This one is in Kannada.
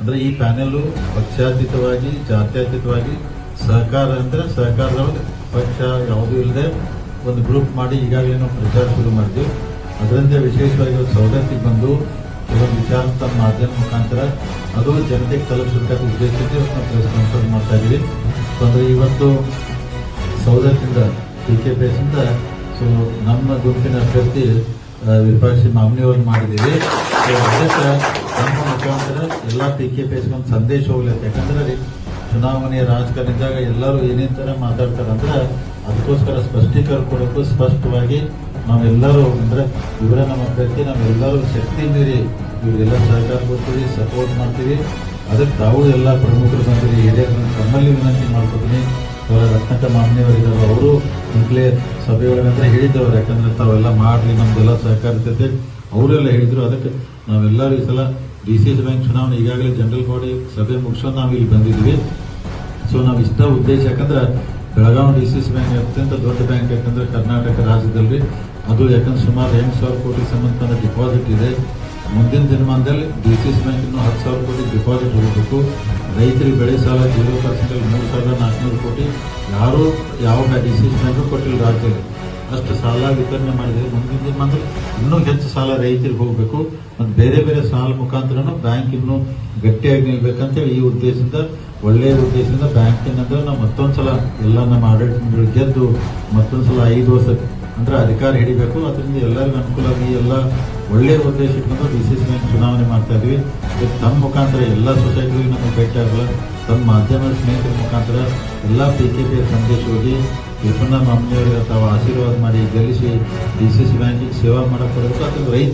ಅಂದ್ರೆ ಈ ಪ್ಯಾನೆಲ್ ಪಕ್ಷಾತೀತವಾಗಿ, ಜಾತ್ಯತೀತವಾಗಿ ಸಹಕಾರ ಅಂದ್ರೆ ಸಹಕಾರದೊಳಗೆ ಪಕ್ಷ, ಯಾವುದೂ ಇಲ್ಲದೆ ಒಂದು ಗ್ರೂಪ್ ಮಾಡಿ ಈಗಾಗಲೇ ನಾವು ಪ್ರಚಾರ ಶುರು ಮಾಡಿದ್ವಿ. ಅದರಿಂದ ವಿಶೇಷವಾಗಿ ಒಂದು ಬಂದು ಕೆಲವೊಂದು ವಿಚಾರ ತಮ್ಮ ಮಾಧ್ಯಮ ಮುಖಾಂತರ ಅದು ಜನತೆಗೆ ತಲುಪಿಸಬೇಕಾದ ಉದ್ದೇಶಕ್ಕೆ ನಾವು ಪ್ರೆಸ್ ಕಾನ್ಫರೆನ್ಸ್ ಮಾಡ್ತಾ ಇದ್ದೀವಿ ಅಂದರೆ ಇವತ್ತು ಸೌದತ್ತಿಂದ ಡಿ ಕೆ ಪಿ ಎಸ್ ಇಂದ ಸೊ ನಮ್ಮ ಗುಂಪಿನ ಅಭ್ಯರ್ಥಿ ವಿಪಕ್ಷ ಮಾಮನಿಯವ್ರು ಮಾಡಿದ್ದೀವಿ. ಅದಕ್ಕೆ ಮುಖಾಂತರ ಎಲ್ಲ ಪಿ ಕೆ ಒಂದು ಸಂದೇಶ ಹೋಗ್ಲತ್ತೆ. ಯಾಕಂದ್ರೆ ರೀ ರಾಜಕಾರಣ ಇದ್ದಾಗ ಎಲ್ಲರೂ ಏನೇನು ತರ ಮಾತಾಡ್ತಾರೆ ಅಂದ್ರೆ ಅದಕ್ಕೋಸ್ಕರ ಸ್ಪಷ್ಟೀಕರಣ ಕೊಡೋಕ್ಕೂ ಸ್ಪಷ್ಟವಾಗಿ ನಾವೆಲ್ಲರೂ ಅಂದ್ರೆ ಇವರ ನಮ್ಮ ಅಭ್ಯರ್ಥಿ ನಾವೆಲ್ಲರೂ ಶಕ್ತಿ ಮೀರಿ ಇವರಿಗೆಲ್ಲ ಸಹಕಾರ ಕೊಡ್ತೀವಿ ಸಪೋರ್ಟ್ ಮಾಡ್ತೀವಿ. ಅದಕ್ಕೆ ತಾವು ಎಲ್ಲ ಪ್ರಮುಖರು ಬಂದಿರಿ. ಹಿರಿಯರು ತಮ್ಮಲ್ಲಿ ವಿನಂತಿ ಮಾಡ್ಕೊತೀನಿ. ಅವರ ರತ್ನಕ ಮಾನ್ಯವರಿದ್ದಾರೆ. ಅವರು ಈಗಲೇ ಸಭೆಯೊಳಗಂತ ಹೇಳಿದ್ದವ್ರು. ಯಾಕಂದ್ರೆ ತಾವೆಲ್ಲ ಮಾಡ್ರಿ ನಮ್ದೆಲ್ಲ ಸಹಕಾರ ಇರ್ತೈತೆ ಅವರೆಲ್ಲ ಹೇಳಿದ್ರು, ಅದಕ್ಕೆ ನಾವೆಲ್ಲರೂ ಈ ಸಲ ಡಿ ಸಿ ಎಸ್ ಬ್ಯಾಂಕ್ ಚುನಾವಣೆ ಈಗಾಗಲೇ ಜನರಲ್ ಬಾಡಿ ಸಭೆ ಮುಗಿಸ್ಕೊಂಡು ನಾವು ಇಲ್ಲಿ ಬಂದಿದ್ದೀವಿ. ಸೊ ನಾವು ಇಷ್ಟ ಉದ್ದೇಶ, ಯಾಕಂದ್ರೆ Belagavi D C S bank ಅತ್ಯಂತ ದೊಡ್ಡ ಬ್ಯಾಂಕ್ ಯಾಕಂದ್ರೆ ಕರ್ನಾಟಕ ರಾಜ್ಯದಲ್ಲಿ. ಅದು ಯಾಕಂದ್ರೆ ಸುಮಾರು ಎಂಟು ಸಾವಿರ ಕೋಟಿ ಸಂಬಂಧಪಟ್ಟ ಡಿಪಾಸಿಟ್ ಇದೆ. ಮುಂದಿನ ದಿನಮಾನದಲ್ಲಿ ಡಿ ಸಿ ಎಸ್ ಬ್ಯಾಂಕ್ ಇನ್ನೂ ಹತ್ತು ಸಾವಿರ ಕೋಟಿ ಡಿಪಾಸಿಟ್ ಹೋಗಬೇಕು. ರೈತರಿಗೆ ಬೆಳೆ ಸಾಲ ಜೀರೋ ಪರ್ಸೆಂಟಲ್ಲಿ ಮೂರು ಸಾವಿರದ ನಾಲ್ಕುನೂರು ಕೋಟಿ. ಯಾರೂ ಯಾವ ಡಿ ಸಿ ಎಸ್ ಬ್ಯಾಂಕು ಕೊಟ್ಟಿಲ್ಲ ರಾಜ್ಯದಲ್ಲಿ. ಅಷ್ಟು ಸಾಲ ವಿತರಣೆ ಮಾಡಿದರೆ ಮುಂದಿನ ದಿನಮಾನದಲ್ಲಿ ಇನ್ನೂ ಹೆಚ್ಚು ಸಾಲ ರೈತರಿಗೆ ಹೋಗಬೇಕು. ಮತ್ತು ಬೇರೆ ಬೇರೆ ಸಾಲ ಮುಖಾಂತರನು ಬ್ಯಾಂಕ್ ಇನ್ನೂ ಗಟ್ಟಿಯಾಗಿ ನಿಲ್ಬೇಕಂತೇಳಿ ಈ ಉದ್ದೇಶದಿಂದ, ಒಳ್ಳೆಯ ಉದ್ದೇಶದಿಂದ ಬ್ಯಾಂಕಿನಂದ್ರೆ ನಾವು ಮತ್ತೊಂದ್ಸಲ ಎಲ್ಲ ನಮ್ಮ ಆಡಳಿತಗಳು ಗೆದ್ದು ಮತ್ತೊಂದು ಸಲ ಐದು ವರ್ಷ ಅಂದ್ರೆ ಅಧಿಕಾರ ಹಿಡಿಬೇಕು. ಅದರಿಂದ ಎಲ್ಲರಿಗೂ ಅನುಕೂಲ ಆಗಿ ಎಲ್ಲ ಒಳ್ಳೆಯ ಉದ್ದೇಶ ಇಟ್ಕೊಂಡು ಡಿ ಚುನಾವಣೆ ಮಾಡ್ತಾ ಇದ್ವಿ. ತಮ್ಮ ಮುಖಾಂತರ ಎಲ್ಲ ಸೊಸೈಟಿಗಳಿಗೆ ನಮಗೆ ಭೇಟಿ ಆಗಲ್ಲ. ತಮ್ಮ ಮಾಧ್ಯಮದ ಸ್ನೇಹಿತರ ಮುಖಾಂತರ ಎಲ್ಲ ಪಿ ಕೆ ಪಿ ಸಂದೇಶ ಹೋಗಿ ವಿಪನ್ನ ಮಾಮನಿಯವರಿಗೆ ಅಥವಾ ಆಶೀರ್ವಾದ ಮಾಡಿ ಗೆಲ್ಲಿಸಿ ಡಿ ಸಿ ಸಿ ಬ್ಯಾಂಕಿಗೆ ಸೇವಾ ಮಾಡಕ್ಕೆ ಬರಬೇಕು ಅಥವಾ ರೈತ